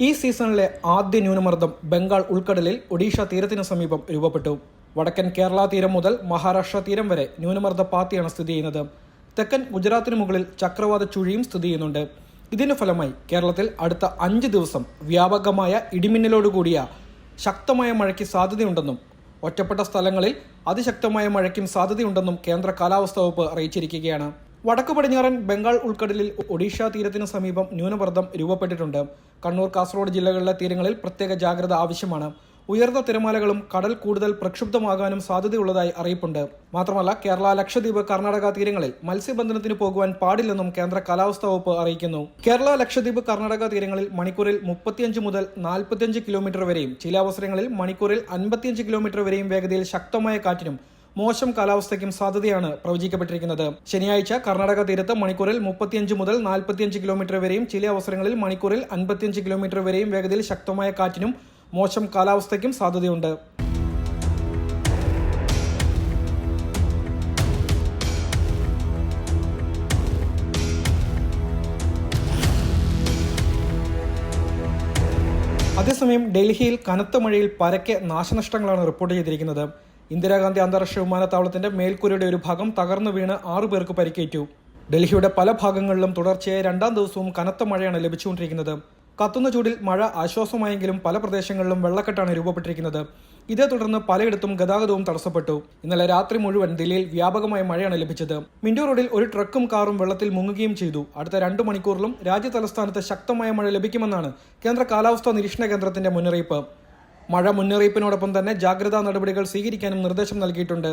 ഈ സീസണിലെ ആദ്യ ന്യൂനമർദ്ദം ബംഗാൾ ഉൾക്കടലിൽ ഒഡീഷ തീരത്തിന് സമീപം രൂപപ്പെട്ടു. വടക്കൻ കേരള തീരം മുതൽ മഹാരാഷ്ട്ര തീരം വരെ ന്യൂനമർദ്ദ പാത്തിയാണ് സ്ഥിതി ചെയ്യുന്നത്. തെക്കൻ ഗുജറാത്തിന് മുകളിൽ ചക്രവാത ചുഴിയും സ്ഥിതി ചെയ്യുന്നുണ്ട്. ഇതിന്റെ ഫലമായി കേരളത്തിൽ അടുത്ത അഞ്ച് ദിവസം വ്യാപകമായ ഇടിമിന്നലോടുകൂടിയ ശക്തമായ മഴയ്ക്ക് സാധ്യതയുണ്ടെന്നും ഒറ്റപ്പെട്ട സ്ഥലങ്ങളിൽ അതിശക്തമായ മഴയ്ക്കും സാധ്യതയുണ്ടെന്നും കേന്ദ്ര കാലാവസ്ഥാ വകുപ്പ് അറിയിച്ചിരിക്കുകയാണ്. വടക്ക് പടിഞ്ഞാറൻ ബംഗാൾ ഉൾക്കടലിൽ ഒഡീഷ തീരത്തിന് സമീപം ന്യൂനമർദ്ദം രൂപപ്പെട്ടിട്ടുണ്ട്. കണ്ണൂർ കാസർഗോഡ് ജില്ലകളിലെ തീരങ്ങളിൽ പ്രത്യേക ജാഗ്രത ആവശ്യമാണ്. ഉയർന്ന തിരമാലകളും കടൽ കൂടുതൽ പ്രക്ഷുബ്ധമാകാനും സാധ്യതയുള്ളതായി അറിയിപ്പുണ്ട്. മാത്രമല്ല കേരള ലക്ഷദ്വീപ് കർണാടക തീരങ്ങളിൽ മത്സ്യബന്ധനത്തിന് പോകുവാൻ പാടില്ലെന്നും കേന്ദ്ര കാലാവസ്ഥാ വകുപ്പ് അറിയിക്കുന്നു. കേരള ലക്ഷദ്വീപ് കർണാടക തീരങ്ങളിൽ മണിക്കൂറിൽ മുപ്പത്തിയഞ്ച് മുതൽ നാൽപ്പത്തിയഞ്ച് കിലോമീറ്റർ വരെയും ചില അവസരങ്ങളിൽ മണിക്കൂറിൽ അൻപത്തിയഞ്ച് കിലോമീറ്റർ വരെയും വേഗതയിൽ ശക്തമായ കാറ്റിനും മോശം കാലാവസ്ഥയ്ക്കും സാധ്യതയാണ് പ്രവചിക്കപ്പെട്ടിരിക്കുന്നത്. ശനിയാഴ്ച കർണാടക തീരത്ത് മണിക്കൂറിൽ മുപ്പത്തിയഞ്ച് മുതൽ നാൽപ്പത്തിയഞ്ച് കിലോമീറ്റർ വരെയും ചില അവസരങ്ങളിൽ മണിക്കൂറിൽ അൻപത്തിയഞ്ച് കിലോമീറ്റർ വരെയും വേഗതയിൽ ശക്തമായ കാറ്റിനും മോശം കാലാവസ്ഥയ്ക്കും സാധ്യതയുണ്ട്. അതേസമയം ഡൽഹിയിൽ കനത്ത മഴയിൽ പരക്കെ നാശനഷ്ടങ്ങളാണ് റിപ്പോർട്ട് ചെയ്തിരിക്കുന്നത്. ഇന്ദിരാഗാന്ധി അന്താരാഷ്ട്ര വിമാനത്താവളത്തിന്റെ മേൽക്കൂരയുടെ ഒരു ഭാഗം തകർന്നു വീണ് ആറു പേർക്ക് പരിക്കേറ്റു. ഡൽഹിയുടെ പല ഭാഗങ്ങളിലും തുടർച്ചയായ രണ്ടാം ദിവസവും കനത്ത മഴയാണ് ലഭിച്ചുകൊണ്ടിരിക്കുന്നത്. കത്തുന്ന ചൂടിൽ മഴ ആശ്വാസമായെങ്കിലും പല പ്രദേശങ്ങളിലും വെള്ളക്കെട്ടാണ് രൂപപ്പെട്ടിരിക്കുന്നത്. ഇതേ തുടർന്ന് പലയിടത്തും ഗതാഗതവും തടസ്സപ്പെട്ടു. ഇന്നലെ രാത്രി മുഴുവൻ ദില്ലിയിൽ വ്യാപകമായ മഴയാണ് ലഭിച്ചത്. മിൻഡോ റോഡിൽ ഒരു ട്രക്കും കാറും വെള്ളത്തിൽ മുങ്ങുകയും ചെയ്തു. അടുത്ത രണ്ടു മണിക്കൂറിലും രാജ്യ തലസ്ഥാനത്ത് ശക്തമായ മഴ ലഭിക്കുമെന്നാണ് കേന്ദ്ര കാലാവസ്ഥാ നിരീക്ഷണ കേന്ദ്രത്തിന്റെ മുന്നറിയിപ്പ്. മഴ മുന്നറിയിപ്പിനോടൊപ്പം തന്നെ ജാഗ്രതാ നടപടികൾ സ്വീകരിക്കാനും നിർദ്ദേശം നൽകിയിട്ടുണ്ട്